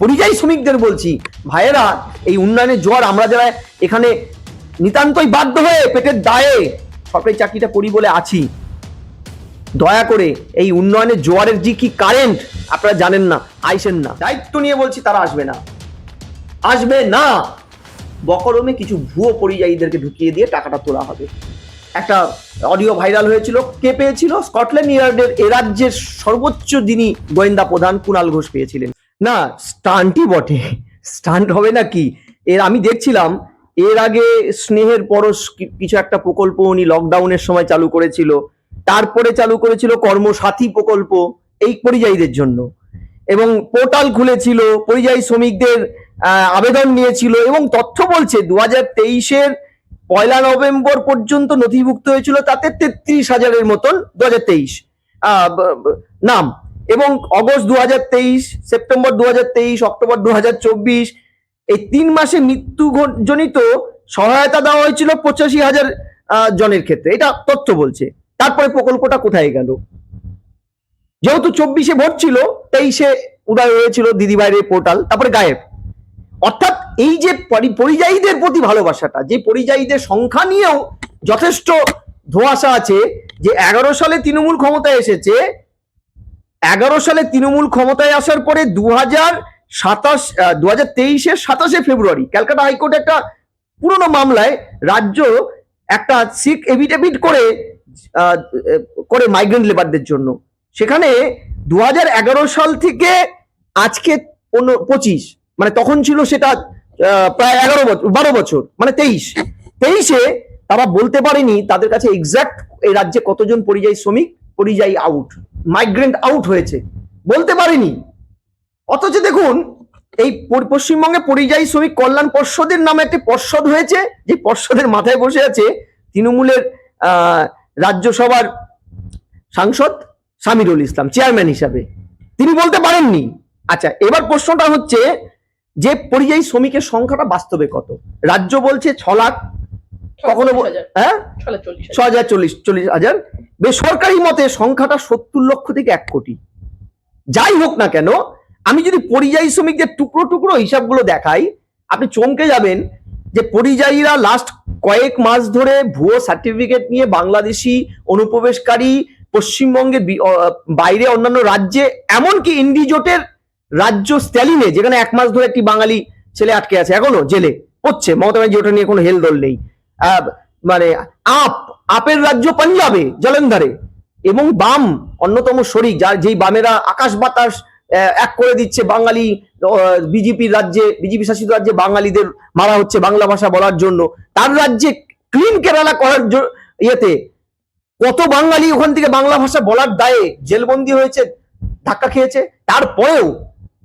পরিযায়ী শ্রমিকদের বলছি, ভাইয়েরা, এই উন্নয়নের জোয়ার আমরা যারা এখানে নিতান্তই বাধ্য হয়ে পেটের দায়ে সরকারি চাকরিটা করি বলে আছি, দয়া করে এই উন্নয়নের জোয়ারের যে কি কারেন্ট আপনারা জানেন না, আইসেন না। দায়িত্ব নিয়ে বলছি তারা আসবে না। আসবে না। বকরমে কিছু ভুয়ো পরিযায়ীদেরকে ঢুকিয়ে দিয়ে টাকাটা তোলা হবে। একটা অডিও ভাইরাল হয়েছিল, কে পেয়েছিল? স্কটল্যান্ড ইয়ার্ডের এ রাজ্যের সর্বোচ্চ যিনি গোয়েন্দা প্রধান কুণাল ঘোষ পেয়েছিলেন। না স্টান্টই বটে। স্টান্ট হবে না কি? এর আমি দেখছিলাম, এর আগে স্নেহের পরশ কিছু একটা প্রকল্প উনি লকডাউনের সময় চালু করেছিল। তারপরে চালু করেছিল কর্মসাথী প্রকল্প এই পরিযায়ীদের জন্য। এবং পোর্টাল খুলেছিল, পরিযায়ী শ্রমিকদের আবেদন নিয়েছিল এবং তথ্য বলছে দু হাজার তেইশের পয়লা নভেম্বর পর্যন্ত নথিভুক্ত হয়েছিল তাতে তেত্রিশ হাজারের মতন দু হাজার তেইশ নাম। এবং অগস্ট দু সেপ্টেম্বর দু অক্টোবর দু এই তিন মাসে মৃত্যু জনিত সহায়তা দেওয়া হয়েছিল পঁচাশি হাজার জনের ক্ষেত্রে। এটা তথ্য বলছে। তারপরে প্রকল্পটা কোথায় গেল? যেহেতু চব্বিশে ভোট ছিল, তেইশে উদয় হয়েছিল দিদিভাইয়ের পোর্টাল, তারপরে গায়েব। অর্থাৎ এই যে পরি- পরিযায়ীদের প্রতি ভালোবাসাটা, যে পরিযায়ীদের সংখ্যা নিয়েও যথেষ্ট ধোঁয়াশা আছে, যে এগারো সালে তৃণমূল ক্ষমতায় এসেছে এগারো সালে তৃণমূল ক্ষমতায় আসার পরে দু হাজার সাতাশ দু হাজার তেইশের সাতাশে ফেব্রুয়ারি ক্যালকাটা হাইকোর্টে একটা পুরনো মামলায় রাজ্য একটা সিক এভিডেভিট করে করে মাইগ্রেন্ট লেবারদের জন্য। সেখানে দু হাজার এগারো সাল থেকে আজকে পঁচিশ মানে তখন ছিল সেটা প্রায় এগারো বছর বারো বছর মানে তেইশ। তেইশে তারা বলতে পারেনি তাদের কাছে এক্সাক্ট এই রাজ্যে কতজন পরিযায়ী শ্রমিক, পরিযায়ী আউট মাইগ্রেন্ট আউট হয়েছে। বলতে পারেনি। অথচ দেখুন, এই পশ্চিমবঙ্গে পরিযায়ী শ্রমিক কল্যাণ পর্ষদের নামে একটি পর্ষদ হয়েছে, যে পর্ষদের মাথায় বসে আছে তৃণমূলের রাজ্যসভার সাংসদ সামিরুল ইসলাম চেয়ারম্যান হিসাবে। তিনি বলতে পারেননি। আচ্ছা এবার প্রশ্নটা হচ্ছে যে পরিযায়ী শ্রমিকের সংখ্যাটা বাস্তবে কত? রাজ্য বলছে ছ লাখ কখনো। হ্যাঁ? ছ হাজার চল্লিশ চল্লিশ হাজার। বেসরকারি মতে সংখ্যাটা সত্তর লক্ষ থেকে এক কোটি। যাই হোক না কেন আমি যদি পরিযায়ী শ্রমিকদের টুকরো টুকরো হিসাবগুলো দেখাই আপনি চমকে যাবেন যে পরিযায়ীরা লাস্ট কয়েক মাস ধরে ভুয়ো সার্টিফিকেট নিয়ে বাংলাদেশি অনুপ্রবেশকারী পশ্চিমবঙ্গের বাইরে অন্যান্য রাজ্যে এমনকি ইন্ডিজোটের রাজ্য স্ট্যালিনে যেখানে এক মাস ধরে একটি বাঙালি ছেলে আটকে আছে এখনও জেলে হচ্ছে মমতা ব্যানার্জি ওটা নিয়ে কোনো হেলদোল নেই। মানে আপ, আপের রাজ্য পাঞ্জাবে, জলন্ধরে। এবং বাম অন্যতম শরিক, যার যেই বামেরা আকাশ বাতাস এক করে দিচ্ছে বাঙালি বিজেপির রাজ্যে, বিজেপি শাসিত রাজ্যে বাঙালিদের মারা হচ্ছে বাংলা ভাষা বলার জন্য। তার রাজ্যে ক্লিন কেরালা করার ইয়েতে কত বাঙালি ওখান থেকে বাংলা ভাষা বলার দায়ে জেলবন্দি হয়েছে, ধাক্কা খেয়েছে। তারপরেও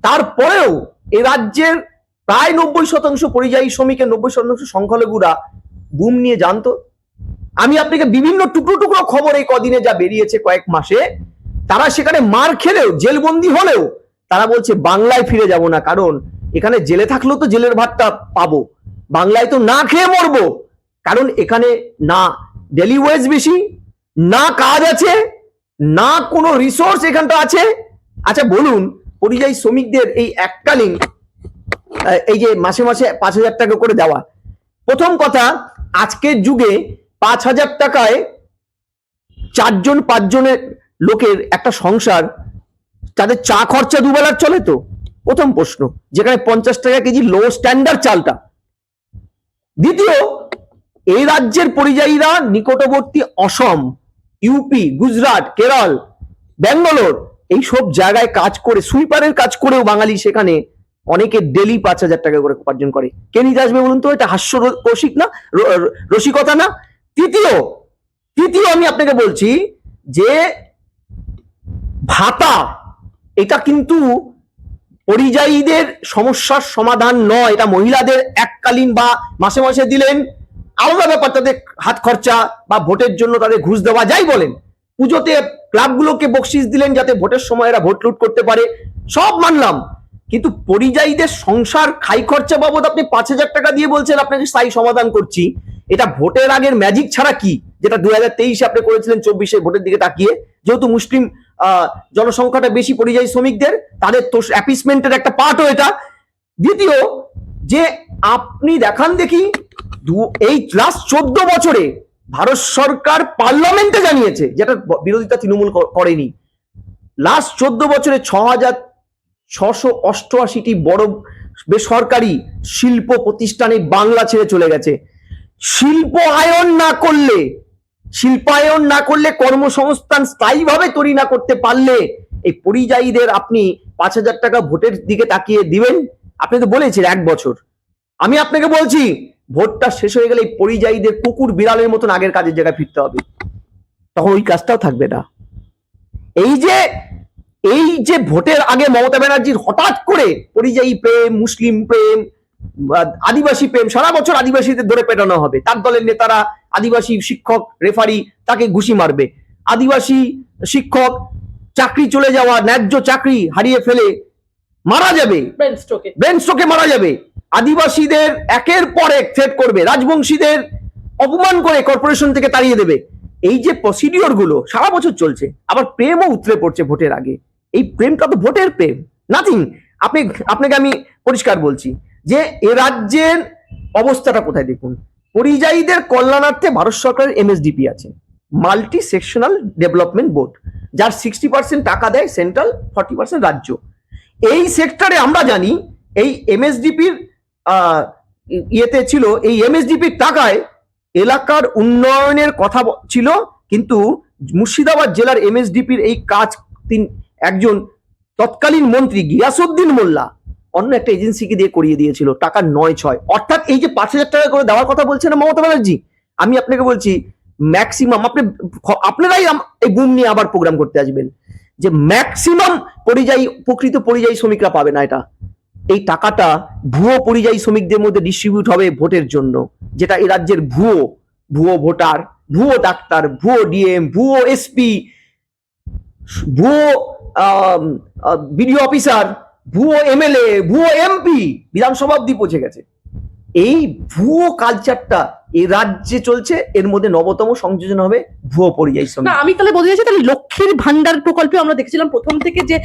তারপরেও এ রাজ্যের প্রায় নব্বই শতাংশ পরিযায়ী শ্রমিকের নব্বই শতাংশ সংখ্যালঘুরা বুম নিয়ে জানতো। আমি আপনাকে বিভিন্ন টুকরো টুকরো খবর এই কদিনে যা বেরিয়েছে কয়েক মাসে, তারা সেখানে মার খেলেও, জেলবন্দি হলেও তারা বলছে, বাংলায় ফিরে যাব না, কারণ এখানে জেলে থাকলেও তো জেলের ভাতটা পাবো। বাংলায় তো না খেয়ে মরবো। কারণ এখানে না ডেলি ওয়েজ বেশি, না কাজ আছে, না কোনো রিসোর্স এখানটা আছে। আচ্ছা বলুন, পরিযায়ী শ্রমিকদের এই এককালীন এই যে মাসে মাসে পাঁচ হাজার টাকা করে দেওয়া। প্রথম কথা আজকের যুগে পাঁচ হাজার টাকায় চারজন, পাঁচজনের লোকের একটা সংসার, তাদের চা খরচা দুবেলার চলে তো? প্রথম প্রশ্ন, যেখানে পঞ্চাশ টাকা কেজি লো স্ট্যান্ডার্ড চালটা। দ্বিতীয়, এই রাজ্যের পরিযায়ীরা নিকটবর্তী অসম ইউপি গুজরাট, কেরল, ব্যাঙ্গালোর এই সব জায়গায় কাজ করে সুইপারের কাজ করেও বাঙালি সেখানে অনেকে ডেলি পাঁচ হাজার টাকা করে উপার্জন করে। কে নিতে আসবে বলুন তো? এটা হাস্য রসিক না? রসিকতা না? তৃতীয় তৃতীয় আমি আপনাকে বলছি যে ভাতা, এটা কিন্তু পরিযায়ীদের সমস্যার সমাধান নয়। এটা মহিলাদের এককালীন বা মাসে মাসে দিলেন। আলাদা ব্যাপার, তাদের হাত খরচা বা ভোটের জন্য তাদের ঘুষ দেওয়া, যাই বলেন। পুজোতে ক্লাবগুলোকে বকশিস দিলেন যাতে ভোটের সময় এরা ভোট লুট করতে পারে। সব মানলাম। কিন্তু পরিযায়ীদের সংসার খাই খরচা বাবদ আপনি পাঁচ হাজার টাকা দিয়ে বলছেন, আপনাকে স্থায়ী সমাধান করছি। এটা ভোটের আগের ম্যাজিক ছাড়া কি? যেটা দুই হাজার তেইশে আপনি করেছিলেন, চব্বিশে ভোটের দিকে তাকিয়ে। যেহেতু মুসলিম জনসংখ্যাটা বেশি পরিযায়ী শ্রমিকদের, তাদের তো অ্যাপিসমেন্টের একটা পার্টও এটা। দ্বিতীয়, যে আপনি দেখান দেখি এই লাস্ট চোদ্দ বছরে ভারত সরকার পার্লামেন্টে জানিয়েছে, যেটা বিরোধিতা তৃণমূল করেনি। লাস্ট চোদ্দ বছরে ছ হাজার ছশো অষ্টআশিটি বড় বেসরকারি শিল্প প্রতিষ্ঠানে বাংলা ছেড়ে চলে গেছে। শিল্প আয়ন না করলে, শিল্পায়ন না করলে কর্মসংস্থান স্থায়ীভাবে তৈরি না করতে পারলে এই পরিযায়ীদের আপনি পাঁচ হাজার টাকা ভোটের দিকে তাকিয়ে দিবেন? আপনি তো বলেছেন এক বছর। আমি আপনাকে বলছি, ভোটটা শেষ হয়ে গেলে এই পরিযায়ীদের কুকুর বিড়ালের মতন আগের কাজের জায়গায় ফিরতে হবে। তখন ওই কাজটাও থাকবে না। এই যে এই যে ভোটের আগে মমতা ব্যানার্জির হঠাৎ করে পরিযায়ী প্রেম মুসলিম প্রেম আদিবাসী প্রেম সারা বছর আদিবাসীদের ধরে পেটানো হবে। তার দলের নেতারা আদিবাসী শিক্ষক রেফারি তাকে ঘুষি মারবে। আদিবাসী শিক্ষক চাকরি চলে যাওয়া ন্যায্য চাকরি হারিয়ে ফেলে মারা যাবে। ব্রেন স্ট্রোকে মারা যাবে। আদিবাসীদের একের পর এক থ্রেট করবে। রাজবংশীদের অপমান করে কর্পোরেশন থেকে তাড়িয়ে দেবে। এই যে প্রসিডিওরগুলো সারা বছর চলছে। আবার প্রেমও উতরে পড়ছে ভোটের আগে। এই প্রেমটা তো ভোটের প্রেম। নাথিং, আপনি, আপনাকে আমি পরিষ্কার বলছি যে এ রাজ্যের অবস্থাটা কোথায় দেখুন? পরিযায়ীদের কল্যাণার্থে ভারত সরকারের এমএসডিপি আছে মাল্টি সেকশনাল ডেভেলপমেন্ট বোর্ড যার সিক্সটি পার্সেন্ট টাকা দেয় সেন্ট্রাল ফর্টি পার্সেন্ট রাজ্য। এই সেক্টরে আমরা জানি, এই এমএসডিপির ইয়েতে ছিল, এই এমএসডিপির টাকায় এলাকার উন্নয়নের কথা ছিল, কিন্তু মুর্শিদাবাদ জেলার এমএসডিপির এই কাজ তিন একজন তৎকালীন মন্ত্রী গিয়াসুদ্দিন মোল্লা অন্য একটা এজেন্সিকে দিয়ে করিয়ে দিয়েছিল, টাকা নয় ছয়। অর্থাৎ এই যে পাঁচ হাজার টাকা করে দেওয়ার কথা বলছেন মমতা ব্যানার্জি? আমি আপনাকে বলছি ম্যাক্সিমাম আপনি, আপনারাই এই বুম নিয়ে আবার প্রোগ্রাম করতে আসবেন। যে ম্যাক্সিমাম পরিযায়ী, প্রকৃত পরিযায়ী শ্রমিকরা পাবে না এটা। এই টাকাটা ভুয়ো পরিযায়ী শ্রমিকদের মধ্যে ডিস্ট্রিবিউট হবে ভোটের জন্য, যেটা এ রাজ্যের ভুয়ো ভুয়ো ভোটার, ভুয়ো ডাক্তার, ভুয়ো ডিএম, ভুয়ো এসপি, ভুয়ো বিডিও অফিসার ভুয়ো এমএলএ ভুয়ো এমপি বিধানসভা অব্দি পৌঁছে গেছে। এই ভুয়ো কালচারটা এই রাজ্যে চলছে এর মধ্যে নবতম সংযোজন হবে ভুয়ো পরিযায়ী শ্রমিক। আমি তাহলে বলতে চাইছি তাহলে লক্ষ্মীর ভান্ডার প্রকল্পে আমরা দেখেছিলাম প্রথম থেকে যে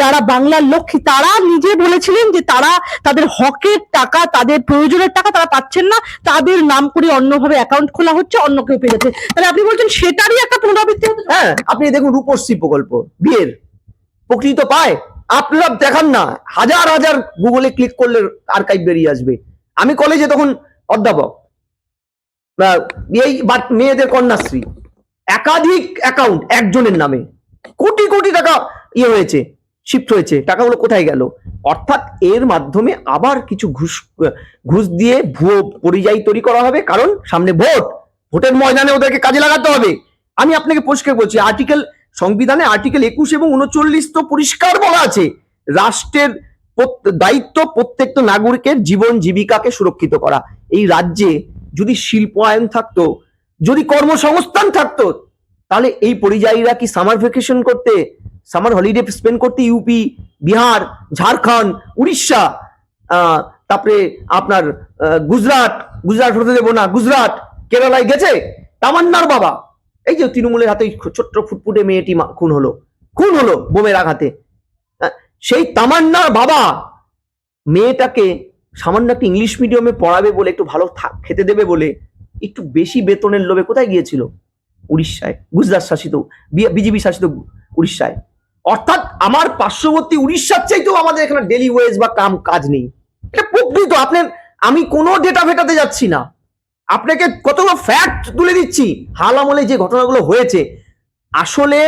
যারা বাংলার লক্ষ্মী তারা নিজে বলেছিলেন যে তারা তাদের হকের টাকা তাদের প্রয়োজনের টাকা তারা পাচ্ছেন না তাদের নাম করে অন্যভাবে অ্যাকাউন্ট খোলা হচ্ছে অন্য কেউ পেয়ে যাচ্ছে। তাহলে আপনি বলছেন সেটারই একটা পুনরাবৃত্তি হ্যাঁ আপনি দেখুন রূপশ্রী প্রকল্প বিয়ের। প্রকৃত পায়। আপনারা দেখান না। হাজার হাজার গুগলে ক্লিক করলে আর্কাইভ বেরিয়ে আসবে। আমি কলেজে তখন অধ্যাপক। এই মেয়েদের কন্যাশ্রী। একাধিক অ্যাকাউন্ট একজনের নামে। কোটি কোটি টাকা ইয়ে হয়েছে শিফট হয়েছে। টাকাগুলো কোথায় গেল? অর্থাৎ এর মাধ্যমে আবার কিছু ঘুষ ঘুষ দিয়ে ভুয়ো পরিযায়ী তৈরি করা হবে। কারণ সামনে ভোট। ভোটের ময়দানে ওদেরকে কাজে লাগাতে হবে। আমি আপনাকে পরিষ্কার বলছি আর্টিকেল সংবিধানে আর্টিকেল একুশ এবং উনচল্লিশ তো পরিষ্কার বলা আছে, রাষ্ট্রের দায়িত্ব প্রত্যেকটা নাগরিকের জীবন জীবিকাকে সুরক্ষিত করা। এই রাজ্যে যদি শিল্পায়ন থাকতো, যদি কর্মসংস্থান থাকতো, তাহলে এই পরিযায়ীরা কি সামার ভ্যাকেশন করতে সামার হলিডে স্পেন্ড করতে ইউপি বিহার, ঝাড়খণ্ড, উড়িষ্যা তারপরে আপনার গুজরাট গুজরাট হতে দেবো না, গুজরাট, কেরালায় গেছে? তামান্নার বাবা। এই যে তৃণমূলের হাতে ছোট্ট ফুটফুটে মেয়েটি খুন হলো খুন হলো বোমের আঘাতে। সেই তামান্নার বাবা মেয়েটাকে সামান্য একটা ইংলিশ মিডিয়ামে পড়াবে বলে, একটু ভালো খেতে দেবে বলে একটু বেশি বেতনের লোভে কোথায় গিয়েছিল? উড়িষ্যায়, গুজরাট শাসিত বিজেপি শাসিত উড়িষ্যায়। অর্থাৎ আমার পার্শ্ববর্তী উড়িষ্যার চাইতেও আমাদের এখানে ডেলি ওয়েজ বা কাম কাজ নেই। এটা প্রকৃত আপনার আমি কোনো ডেটা ফেটাতে যাচ্ছি না। আপনাকে কতগুলো ফ্যাক্ট তুলে দিচ্ছি। হাল আমলে যে ঘটনাগুলো হয়েছে, আসলে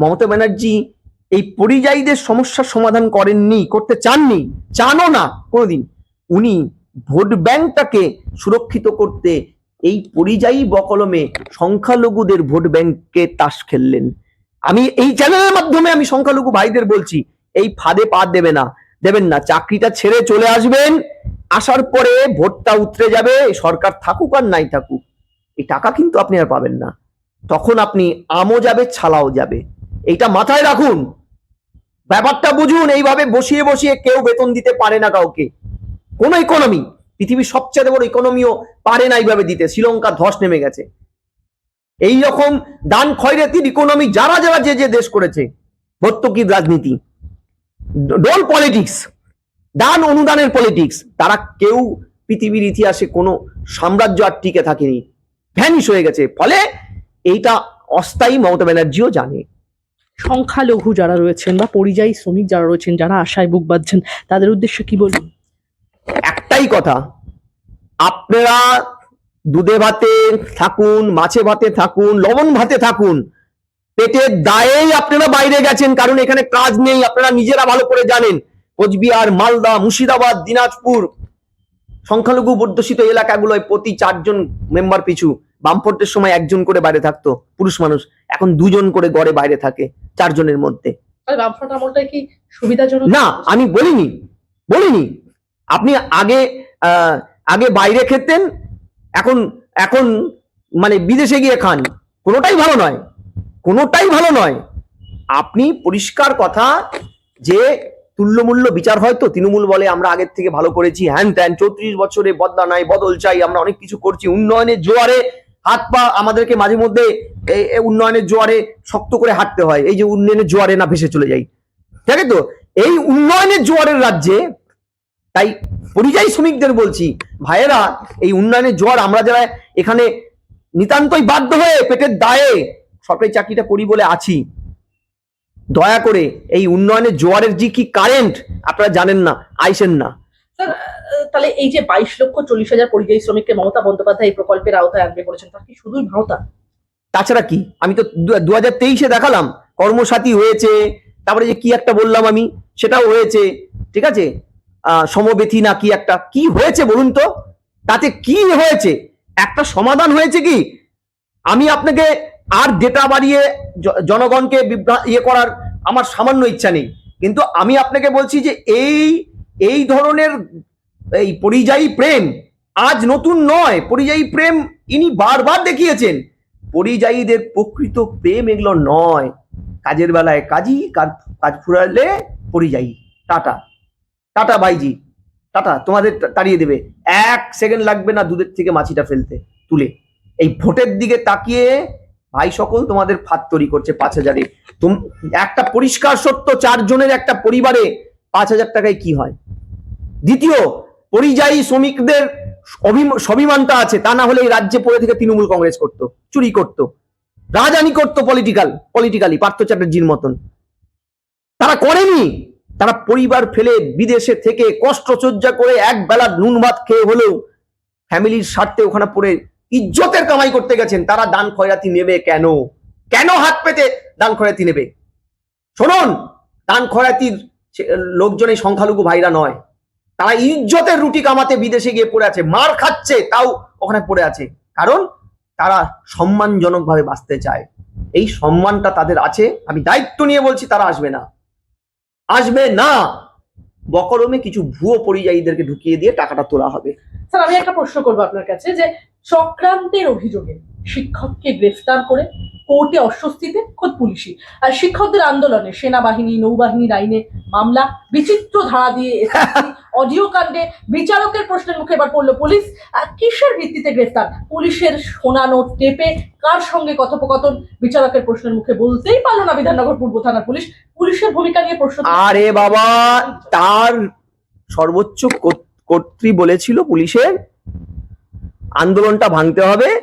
মমতা ব্যানার্জি এই পরিযায়ীদের সমস্যার সমাধান করেননি, করতে চাননি, চানও না কোনোদিন। উনি ভোট ব্যাংকটাকে সুরক্ষিত করতে এই পরিযায়ী বকলমে সংখ্যালঘুদের ভোট ব্যাংকে তাস খেললেন। আমি এই চ্যানেলের মাধ্যমে আমি সংখ্যালঘু ভাইদের বলছি, এই ফাঁদে পা দেবে না, দেবেন না। চাকরিটা ছেড়ে চলে আসবেন আসার পরে ভোটটা উতরে যাবে, সরকার থাকুক আর নাই থাকুক, এই টাকা কিন্তু আপনি আর পাবেন না। তখন আপনি আমও যাবে, ছালাও যাবে। এইটা মাথায় রাখুন। ব্যাপারটা বুঝুন, এইভাবে বসিয়ে বসিয়ে কেউ বেতন দিতে পারে না কাউকে। কোন ইকোনমি পৃথিবীর সবচেয়ে বড় ইকোনমিও পারে না এইভাবে দিতে। শ্রীলঙ্কা ধস নেমে গেছে। এই রকম দান খয়রাতির ইকোনমি যারা যারা যে যে দেশ করেছে ভর্তুকির রাজনীতি। ডোল পলিটিক্স দান অনুদানের পলিটিক্স তারা কেউ পৃথিবীর ইতিহাসে কোনো সাম্রাজ্য আর টিকে থাকেনি। ভ্যানিশ হয়ে গেছে। ফলে এইটা অস্থায়ী মমতা ব্যানার্জিও জানে। সংখ্যালঘু যারা রয়েছেন বা পরিযায়ী শ্রমিক যারা রয়েছেন যারা আশায় বুক বাঁধছেন তাদের উদ্দেশ্যে কি বলবেন একটাই কথা আপনারা দুধে ভাতে থাকুন মাছে ভাতে থাকুন লবণ ভাতে থাকুন পেটের দায়েই আপনারা বাইরে গেছেন কারণ এখানে কাজ নেই আপনারা নিজেরা ভালো করে জানেন। কোচবিহার মালদা মুর্শিদাবাদ দিনাজপুর সংখ্যালঘু বর্ধসিত এলাকাগুলোয় প্রতি চারজন মেম্বার পিছু। বামফ্রন্টের সময় একজন করে বাইরে থাকতো পুরুষ মানুষ। এখন দুজন করে গড়ে বাইরে থাকে চারজনের মধ্যে। না আমি বলিনি বলিনি। আপনি আগে আহ, আগে বাইরে খেতেন এখন এখন মানে বিদেশে গিয়ে খান। কোনোটাই ভালো নয় কোনোটাই ভালো নয়। আপনি পরিষ্কার কথা যে তুল্যমূল্য বিচার হয়তো তৃণমূল বলে আমরা আগের থেকে ভালো করেছি। হ্যান ত্যান, চৌত্রিশ বছরে বদলা নাই, বদল চাই, আমরা অনেক কিছু করছি। উন্নয়নের জোয়ারে হাত পা আমাদেরকে মাঝে মধ্যে উন্নয়নের জোয়ারে শক্ত করে হাঁটতে হয়। এই যে উন্নয়নের জোয়ারে না ভেসে চলে যাই। আছে তো? এই উন্নয়নের জোয়ারের রাজ্যে, তাই পরিযায়ী শ্রমিকদের বলছি, ভাইয়েরা, এই উন্নয়নের জোয়ার আমরা যারা এখানে নিতান্তই বাধ্য হয়ে পেটের দায়ে সরকারি চাকরিটা করি বলে আছি দয়া করে এই উন্নয়নের জোয়ারের যে কি কারেন্ট আপনারা জানেন না আইসেন না। তাহলে এই যে বাইশ লক্ষ চল্লিশ হাজার পরিযায়ী শ্রমিককে মমতা বন্দ্যোপাধ্যায় এই প্রকল্পের আওতায় আনবে বলেছেন তার কি শুধুই ভাওতা তাছাড়া কি? আমি তো দু হাজার তেইশে দেখালাম কর্মসাথী হয়েছে তারপরে যে কি একটা বললাম আমি সেটাও হয়েছে ঠিক আছে? আহ, সমবেথী না কি একটা কি হয়েছে বলুন তো? তাতে কি হয়েছে? একটা সমাধান হয়েছে কি? আমি আপনাকে আর ডেটা বাড়িয়ে জনগণকে ইয়ে করার আমার সামান্য ইচ্ছা নেই। কিন্তু আমি আপনাকে বলছি যে এই এই ধরনের, এই পরিযায়ী প্রেম আজ নতুন নয়। পরিযায়ী প্রেম ইনি বারবার দেখিয়েছেন। পরিযায়ীদের প্রকৃত প্রেম এগুলো নয়। কাজের বেলায় কাজই কাজ কাজ ফুরালে পরিযায়ী। টাটা। টাটা ভাইজি। টাটা, তোমাদের তাড়িয়ে দেবে। এক সেকেন্ড লাগবে না দুধের থেকে মাছিটা ফেলতে, তুলে। এই ভোটের দিকে তাকিয়ে ভাই সকল তোমাদের ফাত তৈরি করছে পাঁচ হাজারে। একটা পরিষ্কার সত্য, চারজনের একটা পরিবারে পাঁচ হাজার টাকায় কি হয়? দ্বিতীয়, পরিযায়ী শ্রমিকদের স্বাভিমানটা আছে, তা না হলে এই রাজ্যে পড়ে থেকে তৃণমূল কংগ্রেস করত, চুরি করত। রাজানি করত পলিটিক্যাল পলিটিক্যালি পার্থ চ্যাটার্জির মতন। তারা করেনি। তারা পরিবার ফেলে বিদেশে থেকে কষ্ট সজ্জা করে এক বেলা নুন ভাত খেয়ে হলেও ফ্যামিলির স্বার্থে ওখানে পড়ে ইজ্জতের কামাই করতে গেছেন, তারা দান খয়রাতি নেবে কেন? কেন হাত পেতে দান খয়রাতি নেবে? শুনুন, দান খয়রাতির সে- লোকজন এই সংখ্যালঘু ভাইরা নয়। তারা ইজ্জতের রুটি কামাতে বিদেশে গিয়ে পড়ে আছে, মার খাচ্ছে, তাও ওখানে পড়ে আছে। কারণ তারা সম্মানজনকভাবে বাঁচতে চায়। এই সম্মানটা তাদের আছে, আমি দায়িত্ব নিয়ে বলছি, তারা আসবে না। আসবে না। বকরমে কিছু ভুয়ো পরিযায়ীদেরকে ঢুকিয়ে দিয়ে টাকাটা তোলা হবে। স্যার আমি একটা প্রশ্ন করব আপনার কাছে যে চক্রান্তের অভিযোগে শিক্ষককে গ্রেফতার করে কোর্টে অস্বস্তিতে খোদ পুলিশি। আর শিক্ষকদের আন্দোলনে সেনাবাহিনী নৌবাহিনীর আইনে মামলা বিচিত্র ধারা দিয়ে অডিও কাণ্ডে বিচারকের প্রশ্নের মুখে এবার পড়ল পুলিশ। আর কিসের ভিত্তিতে গ্রেফতার? পুলিশের শোনানো টেপে কার সঙ্গে কথোপকথন? বিচারকের প্রশ্নের মুখে বলতেই পারল না বিধাননগর পূর্ব থানার পুলিশ। পুলিশের ভূমিকা নিয়ে প্রশ্ন আরে বাবা তার সর্বোচ্চ কর্ত- বলেছিল পুলিশের, আন্দোলনটা ভাঙতে হবে,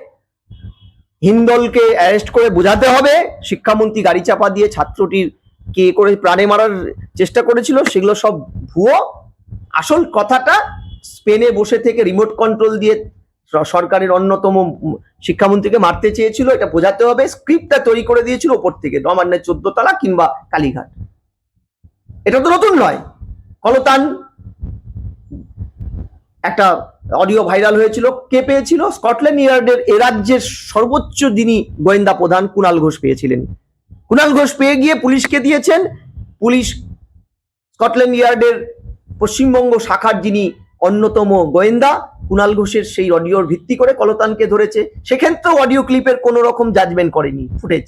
হিন্দলকে অ্যারেস্ট করে বোঝাতে হবে, শিক্ষামন্ত্রী গাড়ি চাপা দিয়ে ছাত্রটির কে করে প্রাণে মারার চেষ্টা করেছিল, সেগুলো সব ভুয়ো। আসল কথাটা স্পেনে বসে থেকে রিমোট কন্ট্রোল দিয়ে সরকারের অন্যতম শিক্ষামন্ত্রীকে মারতে চেয়েছিল, এটা বোঝাতে হবে স্ক্রিপ্টটা তৈরি করে দিয়েছিল ওপর থেকে, নবান্নের চোদ্দ তলা কিংবা কালীঘাট। এটা তো নতুন নয়। কলতান একটা অডিও ভাইরাল হয়েছিল। কে পেয়েছিল? স্কটল্যান্ড ইয়ার্ডের এ রাজ্যের সর্বোচ্চ যিনি গোয়েন্দা প্রধান কুণাল ঘোষ পেয়েছিলেন। কুণাল ঘোষ পেয়ে গিয়ে পুলিশকে দিয়েছেন? পুলিশ স্কটল্যান্ড ইয়ার্ডের পশ্চিমবঙ্গ শাখার যিনি অন্যতম গোয়েন্দা কুণাল ঘোষের সেই অডিওর ভিত্তি করে কলতানকে ধরেছে। সেক্ষেত্রেও অডিও ক্লিপের কোনো রকম জাজমেন্ট করেনি ফুটেজ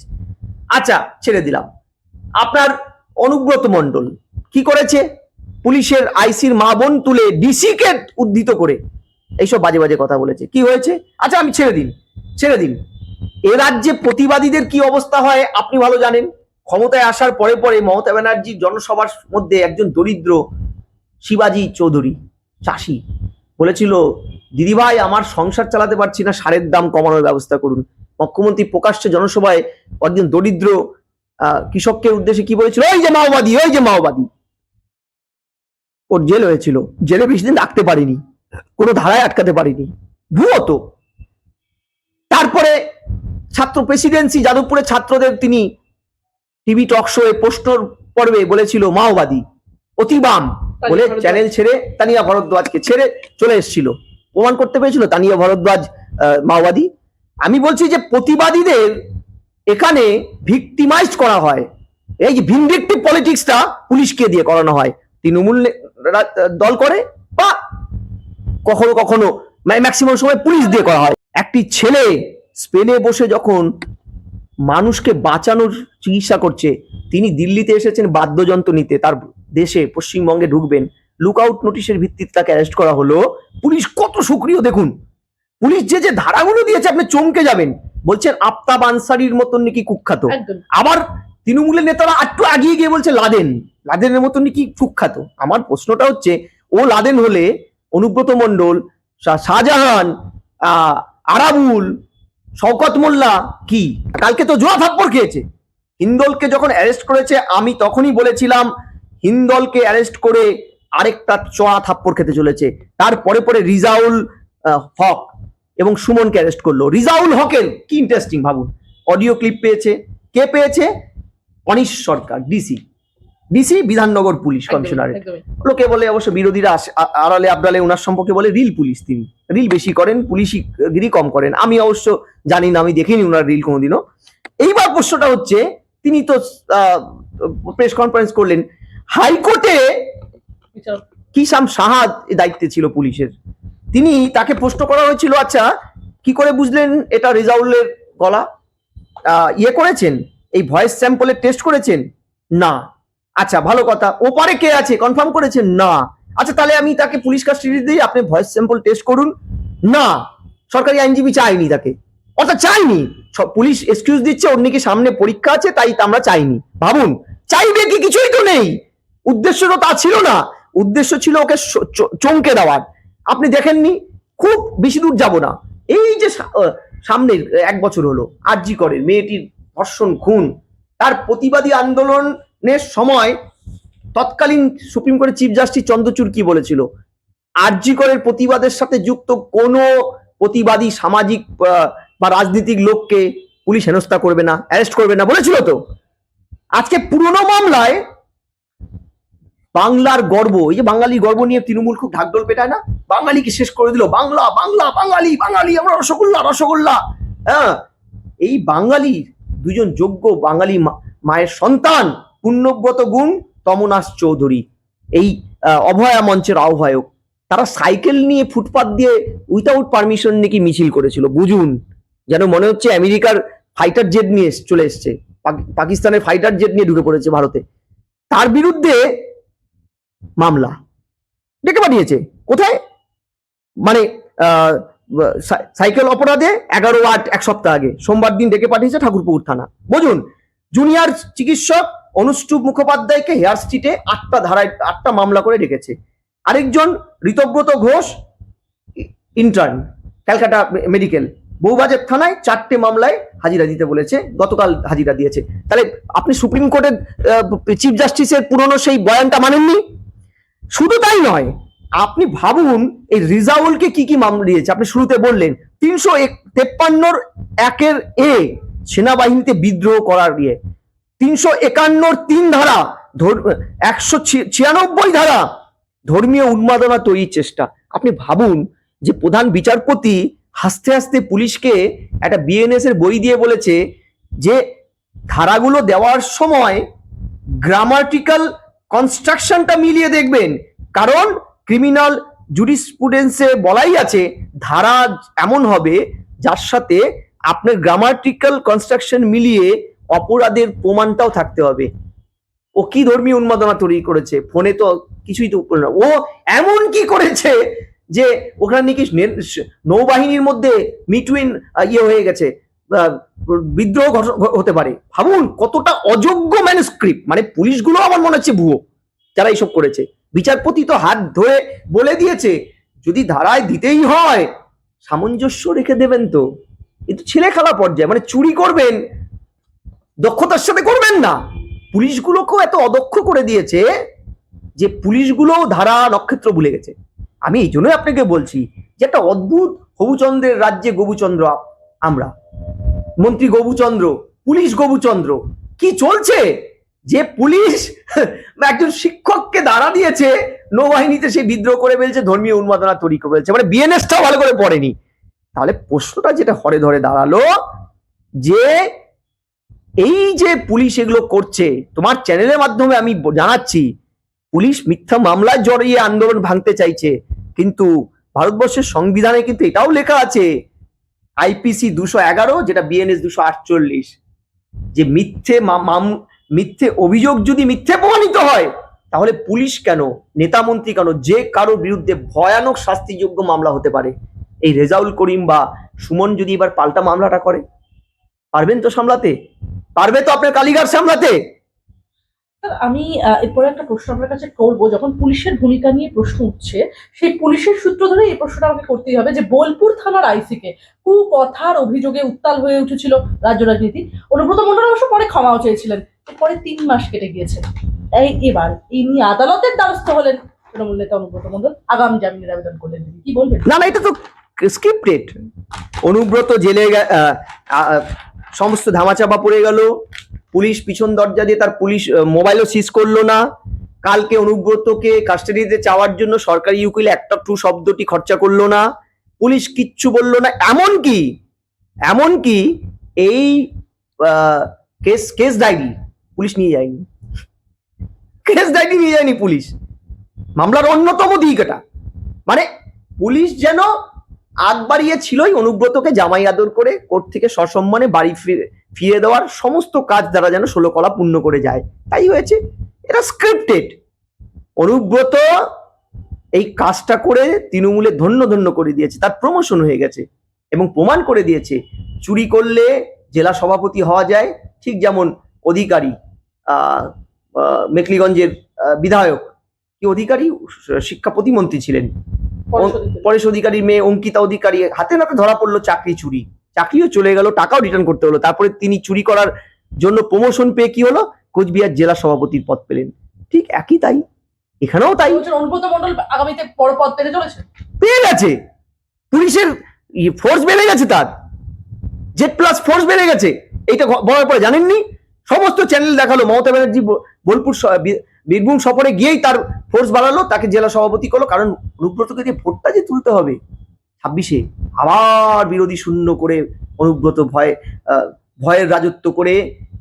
আচ্ছা ছেড়ে দিলাম। আপনার অনুব্রত মণ্ডল কি করেছে? পুলিশের আইসির মা বোন তুলে ডিসিকে উদ্ধৃত করে এইসব বাজে বাজে কথা বলেছে। কি হয়েছে? আচ্ছা আমি ছেড়ে দিন ছেড়ে দিন। এ রাজ্যে প্রতিবাদীদের কি অবস্থা হয় আপনি ভালো জানেন। ক্ষমতায় আসার পরে পরে মমতা ব্যানার্জির জনসভার মধ্যে একজন দরিদ্র শিবাজি চৌধুরী, চাষি, বলেছিল, দিদিভাই, আমার সংসার চালাতে পারছি না, সারের দাম কমানোর ব্যবস্থা করুন। মুখ্যমন্ত্রী প্রকাশ্যে জনসভায় একজন দরিদ্র কৃষককে উদ্দেশ্যে কি বলেছিল? ওই যে মাওবাদী, ওই যে মাওবাদী। ওর জেল হয়েছিল। জেলে বেশি দিন রাখতে পারিনি। কোনো ধারায় আটকাতে পারিনি। ভুয়ো তো। তারপরে ছাত্র প্রেসিডেন্সি যাদবপুরের ছাত্রদের তিনি টিভি টক শোয়ে পোস্টর পর্বে বলেছিল মাওবাদী অতি বাম। বলে চ্যানেল ছেড়ে তানিয়া ভরদ্বাজকে ছেড়ে চলে এসেছিল। প্রমাণ করতে পেরেছিল তানিয়া ভরদ্বাজ মাওবাদী। আমি বলছি যে প্রতিবাদীদের এখানে ভিক্টিমাইজ করা হয়। এই যে ভিন্ডিকটিভ পলিটিক্সটা পুলিশকে দিয়ে করানো হয়। তৃণমূল দল করে বা কখনো কখনো ম্যাক্সিমাম সময় পুলিশ দিয়ে করা হয়। একটি ছেলে স্পেনে বসে যখন মানুষকে বাঁচানোর চিকিৎসা করছে তিনি দিল্লিতে এসেছেন বাদ্যযন্ত্র নিতে। তার দেশে পশ্চিমবঙ্গে ঢুকবেন। লুক আউট নোটিশের ভিত্তিতে তাকে অ্যারেস্ট করা হলো। পুলিশ কত সক্রিয় দেখুন। পুলিশ যে যে ধারাগুলো দিয়েছে আপনি চমকে যাবেন। বলছেন আফতাব আনসারির মতন নাকি কুখ্যাত। আবার তৃণমূলের নেতারা একটু আগিয়ে গিয়ে বলছে, লাদেন। লাদেনের মতন কি কুখ্যাত? আমার প্রশ্নটা হচ্ছে, ও লাদেন হলে অনুব্রত মণ্ডল শাহজাহান আরাবুল, শওকত মোল্লা কি? কালকে তো জোয়া থাপ্পড় খেয়েছে। হিন্দলকে যখন অ্যারেস্ট করেছে, আমি তখনই বলেছিলাম, হিন্দলকে অ্যারেস্ট করে আরেকটা চড়া থাপ্পড় খেতে চলেছে। তারপরে পরে রিজাউল হক এবং সুমনকে অ্যারেস্ট করল। রিজাউল হকের কি ইন্টারেস্টিং ভাবুন। অডিও ক্লিপ পেয়েছে। কে পেয়েছে? Anish Sarkar DC DC Bidhannagar police কমিশনারের লোকে বলে অবশ্য বিরোধীরা আড়ালে আবডালে ওনার সম্পর্কে বলে রিল পুলিশ তিনি। রিল বেশি করেন পুলিশি গিরি কম করেন। আমি অবশ্য জানি না আমি দেখিনি ওনার রিল কোনোদিনও। এইবার প্রশ্নটা হচ্ছে তিনি তো প্রেস কনফারেন্স করলেন। হাইকোর্টে কিসাম সাহাদ দায়িত্বে ছিল পুলিশের। তিনি তাকে প্রশ্ন করা হয়েছিল আচ্ছা কি করে বুঝলেন এটা রেজাউলের গলা? আহ, ইয়ে করেছেন। এই ভয়েস স্যাম্পলের টেস্ট করেছেন? না। আচ্ছা ভালো কথা। ওপারে কে আছে? কনফার্ম করেছেন? না। আচ্ছা তাহলে আমি তাকে পুলিশ কাস্টডি দিই আপনি ভয়েস স্যাম্পল টেস্ট করুন। না। সরকারি আইনজীবী চাইনি তাকে। অর্থাৎ চাইনি পুলিশ এক্সকিউজ দিচ্ছে, ওর নাকি সামনে পরীক্ষা আছে, তাই আমরা চাইনি। ভাবুন, চাইবে কি? কিছুই তো নেই। উদ্দেশ্য তো তা ছিল না। উদ্দেশ্য ছিল ওকে চমকে দেওয়ার। আপনি দেখেননি? খুব বেশি দূর যাব না। এই যে সামনের এক বছর হলো, আরজি করে মেয়েটির ধর্ষণ, খুন, তার প্রতিবাদী আন্দোলনের সময় তৎকালীন সুপ্রিম কোর্টের চিফ জাস্টিস চন্দ্রচূড় কি বলেছিল? আরজি করের প্রতিবাদের সাথে যুক্ত কোনো প্রতিবাদী সামাজিক বা রাজনৈতিক লোককে পুলিশ হেনস্থা করবে না, অ্যারেস্ট করবে না বলেছিল তো? আজকে পুরনো মামলায় বাংলার গর্ব, এই যে বাঙালি গর্ব নিয়ে তৃণমূল খুব ঢাকঢোল পেটায় না? বাঙালিকে শেষ করে দিল? বাংলা বাংলা, বাঙালি বাঙালি, আমরা রসগোল্লা রসগোল্লা হ্যাঁ? এই বাঙালি দুজন যোগ্য বাঙালি মায়ের সন্তান, পুণ্যব্রত গুণ তমনাস চৌধুরী। এই অভয়া মঞ্চের আহ্বায়ক। তারা সাইকেল নিয়ে ফুটপাত দিয়ে উইথাউট পারমিশন নাকি মিছিল করেছিল, বুঝুন। যেন মনে হচ্ছে আমেরিকার ফাইটার জেট নিয়ে চলে এসছে। পাকিস্তানের ফাইটার জেট নিয়ে ঢুকে পড়েছে ভারতে। তার বিরুদ্ধে মামলা। ডেকে পাঠিয়েছে। কোথায়? মানে সাইকেল অপরাধে এগারো আট, এক সপ্তাহ আগে, সোমবার দিন ডেকে পাঠিয়েছে ঠাকুরপুকুর থানা। বুঝুন, জুনিয়র চিকিৎসক অনুষ্টুপ মুখোপাধ্যায়কে হেয়ার স্ট্রিটে আটটা ধারায়, আটটা মামলা করে ডেকেছে। আরেকজন ঋতব্রত ঘোষ, ইন্টার্ন, ক্যালকাটা মেডিকেল। বউবাজার থানায় চারটে মামলায় হাজিরা দিতে বলেছে, গতকাল হাজিরা দিয়েছে। তাহলে আপনি সুপ্রিম কোর্টের চিফ জাস্টিসের পুরনো সেই বয়ানটা মানেননি? শুধু তাই নয় আপনি ভাবুন এই রিজাউলকে কি কি মামলা দিয়েছে। আপনি শুরুতে বললেন, তিনশো তেপ্পান্নর একের এ সেনাবাহিনীতে বিদ্রোহ করার ইয়ে। তিনশো একান্নর তিন ধারা একশো ছিয়ানব্বই ধারা ধর্মীয় উন্মাদনা তৈরির চেষ্টা। আপনি ভাবুন যে প্রধান বিচারপতি হাসতে হাসতে পুলিশকে একটা বিএনএস এর বই দিয়ে বলেছে যে, ধারাগুলো দেওয়ার সময় গ্রামাটিক্যাল কনস্ট্রাকশনটা মিলিয়ে দেখবেন। কারণ ক্রিমিনাল জুরিসপ্রুডেন্সে বলাই আছে, ধারা এমন হবে যার সাথে আপনার গ্রামাটিক্যাল কনস্ট্রাকশন মিলিয়ে অপরাধের প্রমাণটাও থাকতে হবে। ও কি ধর্মীয় উন্মাদনা তৈরি করেছে? ফোনে তো কিছুই তো না। ও এমন কি করেছে যে ওখানে নাকি নৌবাহিনীর মধ্যে মিটুইন ইয়ে হয়ে গেছে বিদ্রোহ হতে পারে। ভাবুন কতটা অযোগ্য ম্যানুস্ক্রিপ্ট মানে পুলিশগুলো আমার মনে হচ্ছে ভুয়ো, যারা এইসব করেছে। বিচারপতি তো হাত ধরে বলে দিয়েছে, যদি ধারায় দিতেই হয়, সামঞ্জস্য রেখে দেবেন তো। কিন্তু ছেলে খেলা পর্যায়ে মানে চুরি করবেন, দক্ষতার সাথে করবেন না। পুলিশগুলোকেও এত অদক্ষ করে দিয়েছে যে পুলিশগুলো ধারা নক্ষত্র ভুলে গেছে। আমি এই জন্যই আপনাকে বলছি যে একটা অদ্ভুত হবুচন্দ্রের রাজ্যে গবুচন্দ্র আমরা। মন্ত্রী গবুচন্দ্র, পুলিশ গবুচন্দ্র, কি চলছে? যে পুলিশ একজন শিক্ষককে দাঁড়া দিয়েছে, নৌবাহিনীতে সে বিদ্রোহ করে ফেলছে, ধর্মীয় উন্মাদনা তৈরি করে ফেলছে। মানে বিএনএসটাও ভালো করে পড়েনি। তাহলে প্রশ্নটা যেটা হরে ধরে দাঁড়াল, যে এই যে পুলিশ এগুলো করছে, তোমার চ্যানেলের মাধ্যমে আমি জানাচ্ছি, পুলিশ মিথ্যা মামলায় জড়িয়ে আন্দোলন ভাঙতে চাইছে, কিন্তু ভারতবর্ষের সংবিধানে কিন্তু এটাও লেখা আছে, আইপিসি দুশো এগারো, যেটা বিএনএস দুশো আটচল্লিশ, যে মিথ্যে মিথ্যে অভিযোগ যদি মিথ্যে প্রমাণিত হয়, তাহলে পুলিশ কেন, নেতা মন্ত্রী কেন, যে কারোর বিরুদ্ধে ভয়ানক শাস্তিযোগ্য মামলা হতে পারে? এই রেজাউল করিম বা সুমন যদি এবার পাল্টা মামলাটা করে, পারবেন তো সামলাতে? পারবে তো আপনার কালীঘাট সামলাতে? আমি এরপরে একটা প্রশ্ন আপনার কাছে করব, যখন পুলিশের ভূমিকা নিয়ে প্রশ্ন উঠছে, সেই পুলিশের সূত্র ধরে এই প্রশ্নটা আমাকে করতেই হবে যে বোলপুর থানার আইসিকে কু কথার অভিযোগে উত্তাল হয়ে উঠেছিল রাজ্য রাজনীতি। অনুব্রত মন্ডল অবশ্য পরে ক্ষমাও চেয়েছিলেন। পরে তিন মাস কেটে গিয়েছে। এই এবার ইনি আদালতের দ্বারস্থ হলেন তৃণমূল নেতা অনুব্রত মন্ডল আগাম জামিনের আবেদন করলেন কি বলবেন? না না, এটা তো স্ক্রিপ্টেড অনুব্রত জেলে সমস্ত ধামাচাপা পড়ে গেল। পুলিশ পিছন দরজা দিয়ে তার পুলিশ মোবাইলও সিজ করল না। কালকে অনুব্রতকে কাস্টাডিতে চাওয়ার জন্য সরকারি উকিল একটা টু শব্দটি খরচা করল না। পুলিশ কিচ্ছু বলল না। এমন কি এমন কি এই কেস কেস ডায়েরি পুলিশ নিয়ে যায়নি। কেস ডায়েরি নিয়ে যায়নি পুলিশ। মামলার অন্যতম দিক এটা। মানে পুলিশ যেন আগ বাড়িয়ে ছিলই অনুব্রতকে জামাই আদর করে কোর্ট থেকে সসম্মানে বাড়ি ফিরে ফিরে দেওয়ার সমস্ত কাজ দ্বারা যেন ষোলো কলা পূর্ণ করে যায়। তাই হয়েছে। এটা স্ক্রিপ্টেড অনুব্রত এই কাজটা করে তৃণমূলে ধন্য ধন্য করে দিয়েছে। তার প্রমোশন হয়ে গেছে এবং প্রমাণ করে দিয়েছে। চুরি করলে জেলা সভাপতি হওয়া যায়। ঠিক যেমন অধিকারী মেকলিগঞ্জের বিধায়ক। কি অধিকারী? শিক্ষা প্রতিমন্ত্রী ছিলেন। পরেশ অধিকারীর মেয়ে অঙ্কিতা অধিকারী হাতে নাতে ধরা পড়ল চাকরি চুরি। চাকরিও চলে গেল টাকাও রিটার্ন করতে হলো। তারপরে তিনি চুরি করার জন্য প্রমোশন পেয়ে কি হলো? কোচবিহার জেলা সভাপতির পদ পেলেন। ঠিক একই তাই। এখানেও তাই। অনুব্রত মন্ডল আগামীতে বড় পদ পেতে চলেছে। পেয়ে গেছে। পুলিশের ফোর্স বেড়ে গেছে তার। জেড প্লাস ফোর্স বেড়ে গেছে। এইটা বলার পরে জানেননি? সমস্ত চ্যানেল দেখাল। মমতা ব্যানার্জি বোলপুর বীরভূম সফরে গিয়েই তার ফোর্স বাড়ালো, তাকে জেলা সভাপতি করল। কারণ অনুব্রতকে দিয়ে ভোটটা যে তুলতে হবে ছাব্বিশে, আবার বিরোধী শূন্য করে অনুব্রত ভয় ভয়ের রাজত্ব করে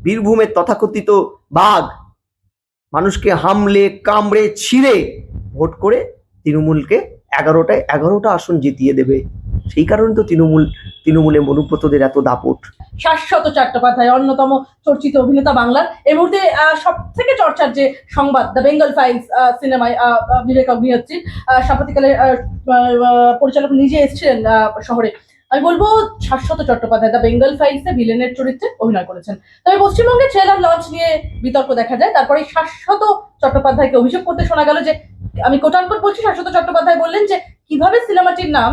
বীরভূমের তথাকথিত বাঘ মানুষকে হামলে, কামড়ে, ছিঁড়ে ভোট করে তৃণমূলকে এগারোটায় এগারোটা আসন জিতিয়ে দেবে। সেই কারণে তো তৃণমূল তৃণমূলে অনুব্রতদের এত দাপট? শাশ্বত চট্টোপাধ্যায় অন্যতম চর্চিত অভিনেতা বাংলার। এই মুহূর্তে সব থেকে চর্চার যে সংবাদ দ্য বেঙ্গল ফাইলস সিনেমায় বিবেক অগ্নিহোত্রী আহ, পরিচালক নিজে এসেছিলেন শহরে। আমি বলব শাশ্বত চট্টোপাধ্যায় দ্য বেঙ্গল ফাইলসে ভিলেনের চরিত্রে অভিনয় করেছেন। তবে পশ্চিমবঙ্গে ট্রেলার লঞ্চ নিয়ে বিতর্ক দেখা যায়। তারপরে শাশ্বত চট্টোপাধ্যায়কে অভিযোগ করতে শোনা গেল যে আমি কোটানকোট বলছি শাশ্বত চট্টোপাধ্যায় বললেন যে কীভাবে সিনেমাটির নাম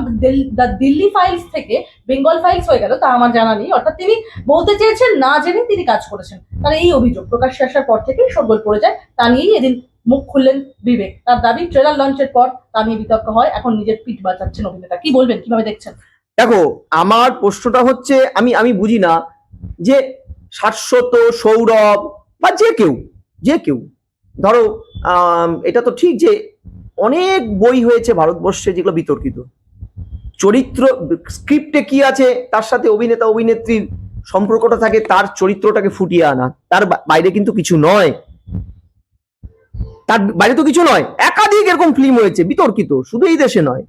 দ্য দিল্লি ফাইলস থেকে বেঙ্গল ফাইলস হয়ে গেল তা আমার জানা নেই। অর্থাৎ তিনি বলতে চেয়েছেন, না জেনে তিনি কাজ করেছেন। তার এই অভিযোগ প্রকাশ্যে আসার পর থেকেই সরগোল পড়ে যায়। তা নিয়েই এদিন মুখ খুললেন বিবেক। তার দাবি ট্রেলার লঞ্চের পর তা নিয়ে বিতর্ক হয়। এখন নিজের পিঠ বাঁচাচ্ছেন অভিনেতা। কি বলবেন, কীভাবে দেখছেন? দেখো, আমার প্রশ্নটা হচ্ছে, আমি আমি বুঝি না যে শাশ্বত, সৌরভ বা যে কেউ যে কেউ, ধরো এটা তো ঠিক যে অনেক বই হয়েছে ভারতবর্ষে যেগুলো বিতর্কিত। চরিত্র, স্ক্রিপ্টে কি আছে, তার সাথে অভিনেতা, অভিনেত্রীর সম্পর্কটা থাকে, তার চরিত্রটাকে ফুটিয়ে আনা। তার বাইরে কিন্তু কিছু নয়। তার বাইরে তো কিছু নয়। একাধিক এরকম ফিল্ম হয়েছে, বিতর্কিত। শুধু এই দেশে নয়।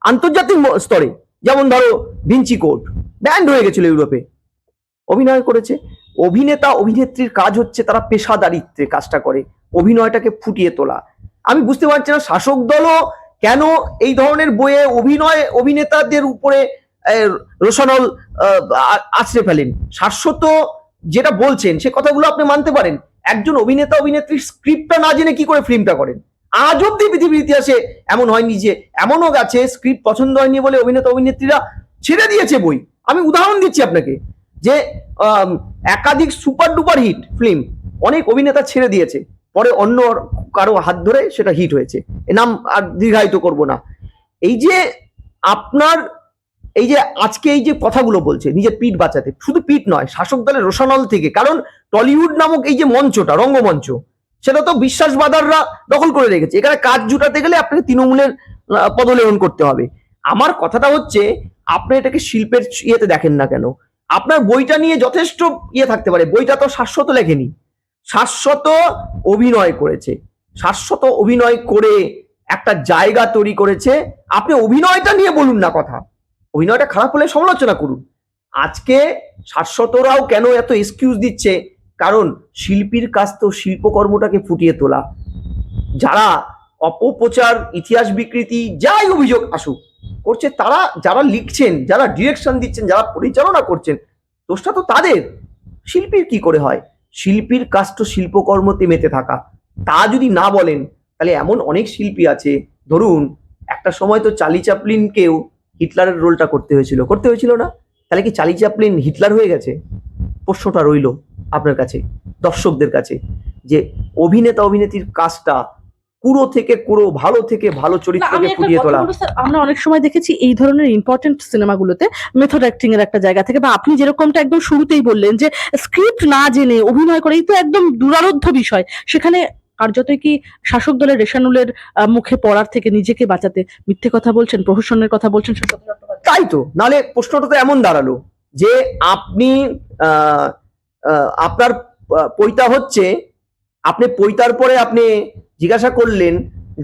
আন্তর্জাতিক স্তরে। যেমন ধরো, ভিঞ্চি কোড ব্যান্ড হয়ে গেছিল ইউরোপে। অভিনয় করেছে। অভিনেতা, অভিনেত্রীর কাজ হচ্ছে তারা পেশাদারিত্বে কাজটা করে। অভিনয়টাকে ফুটিয়ে তোলা। আমি বুঝতে পারছি না, শাসক দলও কেন এই ধরনের বইয়ে অভিনয়, অভিনেতাদের উপরে রোশানল আছড়ে ফেলেন। শাশ্বত যেটা বলছেন, সে কথাগুলো আপনি মানতে পারেন। একজন অভিনেতা, অভিনেত্রীর স্ক্রিপ্টটা না জেনে কি করে ফিল্মটা করেন? আজ অব্দি পৃথিবীর ইতিহাসে এমন হয়নি যে, এমনও গেছে স্ক্রিপ্ট পছন্দ হয়নি বলে অভিনেতা, অভিনেত্রীরা ছেড়ে দিয়েছে বই। আমি উদাহরণ দিচ্ছি আপনাকে যে একাধিক সুপার ডুপার হিট ফিল্ম অনেক অভিনেতা ছেড়ে দিয়েছে। পরে অন্য কারও হাত ধরে সেটা হিট হয়েছে। নাম আর দীর্ঘায়িত করব না। এই যে আপনার, এই যে আজকে এই যে কথাগুলো বলছে, নিজের পিঠ বাঁচাতে, শুধু পিঠ নয়, শাসক দলের রোশানল থেকে, কারণ টলিউড নামক এই যে মঞ্চটা, রঙ্গমঞ্চ, সেটা তো বিশ্বাসবাদাররা দখল করে রেখেছে। এখানে কাজ জুটাতে গেলে আপনাকে তৃণমূলের পদলেহন করতে হবে। আমার কথাটা হচ্ছে, আপনি এটাকে শিল্পের ইয়েতে দেখেন না কেন? আপনার বইটা নিয়ে যথেষ্ট ইয়ে থাকতে পারে। বইটা তো শাশ্বত লেখেনি। শাশ্বত অভিনয় করেছে। শাশ্বত অভিনয় করে একটা জায়গা তৈরি করেছে। আপনি অভিনয়টা নিয়ে বলুন না কথা। অভিনয়টা খারাপ হলে সমালোচনা করুন। আজকে শাশ্বতরাও কেন এত এক্সকিউজ দিচ্ছে? কারণ শিল্পীর কাজ তো শিল্পকর্মটাকে ফুটিয়ে তোলা। যারা অপপ্রচার, ইতিহাস বিকৃতি, যাই অভিযোগ আসুক, করছে তারা, যারা লিখছেন, যারা ডিরেকশন দিচ্ছেন, যারা পরিচালনা করছেন, দোষটা তো তাদের। শিল্পীর কি করে হয়? শিল্পীর কাষ্ট শিল্পকর্ম শিল্পকর্মতে মেতে থাকা। তা যদি না বলেন, তাহলে এমন অনেক শিল্পী আছে, ধরুন, একটা সময় তো চালি চাপলিনকেও হিটলারের রোলটা করতে হয়েছিল। করতে হয়েছিল না? তাহলে কি চালি চাপলিন হিটলার হয়ে গেছে? প্রশ্নটা রইল আপনার কাছে, দর্শকদের কাছে, যে অভিনেতা অভিনেত্রীর কাজটা কুড়ো থেকে কুড়ো ভালো থেকে ভালো চরিত্রকে ফুটিয়ে তোলা। আমরা অনেক সময় দেখেছি এই ধরনের ইম্পর্টেন্ট সিনেমাগুলোতে মেথড অ্যাক্টিং এর একটা জায়গা থেকে বা আপনি যেরকমটা একদম শুরুতেই বললেন যে স্ক্রিপ্ট না জেনে অভিনয় করে এই তো একদম দুরারোধ্য বিষয়। সেখানে কার্যতই কি শাসক দলের রেশানুলের মুখে পড়ার থেকে নিজেকে বাঁচাতে মিথ্যে কথা বলছেন প্রহসনের কথা বলছেন তাই তো। নালে প্রশ্নটা তো এমন দাঁড়াল যে আপনি আপনার পৈতা হচ্ছে আপনি পৈতার পরে আপনি জিজ্ঞাসা করলেন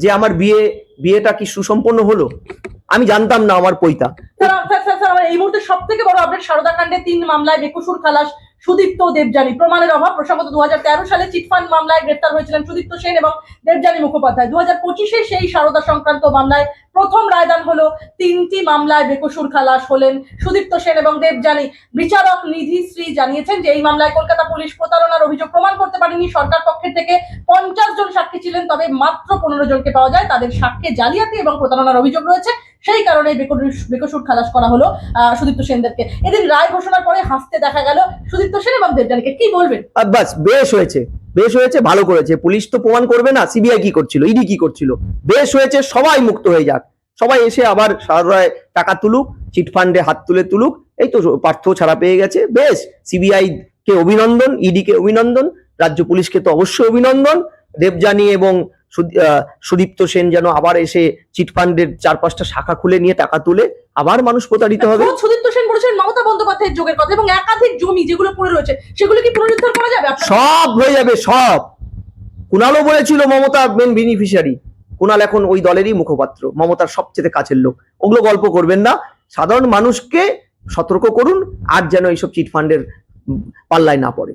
যে আমার বিয়ে, বিয়েটা কি সুসম্পন্ন হলো? আমি জানতাম না আমার পৈতা। এই মুহূর্তে সব থেকে বড় আপডেট সারদা কাণ্ডে তিন মামলায় বেকুসুর খালাস সুদীপ্ত দেবযানী। প্রমাণের অভাব, প্রসঙ্গত দু হাজার তেরো সালে চিটফান্ড মামলায় গ্রেপ্তার হয়েছিলেন সুদীপ্ত সেন এবং দেবযানী মুখোপাধ্যায়। দু হাজার পঁচিশে সেই সারদা সংক্রান্ত মামলায় প্রথম রায়দান হলো তিনটি মামলায় বেকসুর খালাস হলেন সুদীপ্ত সেন এবং দেবযানী। বিচারক নিধি শ্রী জানিয়েছেন যে এই মামলায় কলকাতা পুলিশ প্রতারণার অভিযোগ প্রমাণ করতে পারেনি। সরকার পক্ষের থেকে পঞ্চাশ জন সাক্ষী ছিলেন, তবে মাত্র পনেরো জনকে পাওয়া যায়। তাদের সাক্ষ্যে জালিয়াতি এবং প্রতারণার অভিযোগ রয়েছে। সেই কারণে বেকসুর- খালাস করা হলো সুদীপ্ত সেনদেরকে। এদিন রায় ঘোষণার পরে হাসতে দেখা গেল সুদীপ্ত সেন এবং দেবযানীকে। কি বলবেন? আর বাস, বেশ হয়েছে বেশ হয়েছে, ভালো করেছে। পুলিশ তো প্রমাণ করবে না, সিবিআই কি করছিল, ইডি কি করছিল। বেশ হয়েছে, সবাই মুক্ত হয়ে যাক। সবাই এসে আবার সারায় টাকা তুলুক চিটফান্ডে হাত তুলে তুলুক, এই তো পার্থ ছাড়া পেয়ে গেছে। বেশ, সিবিআই কে অভিনন্দন, ইডি কে অভিনন্দন, রাজ্য পুলিশকে তো অবশ্যই অভিনন্দন। দেবযানী এবং সুদীপ্ত সেন যেন আবার এসে চিটফান্ডের চার পাঁচটা শাখা খুলে নিয়ে টাকা তুলে আবার মানুষ প্রতারিত হবে। সুদীপ্ত সেন বলেছেন মমতা বন্দ্যোপাধ্যায়ের যোগের কথা এবং একাধিক জমি যেগুলো পড়ে রয়েছে সেগুলো কি পুনরুদ্ধার করা যাবে সব হয়ে যাবে সব। কুণালও বলেছিল মমতা মেন বেনিফিশিয়ারি কুণাল এখন ওই দলেরই মুখপাত্র মমতার সবচেয়ে কাছের লোক। ওগুলো গল্প করবেন না। সাধারণ মানুষকে সতর্ক করুন আর যেন এইসব চিটফান্ডের পাল্লায় না পড়ে।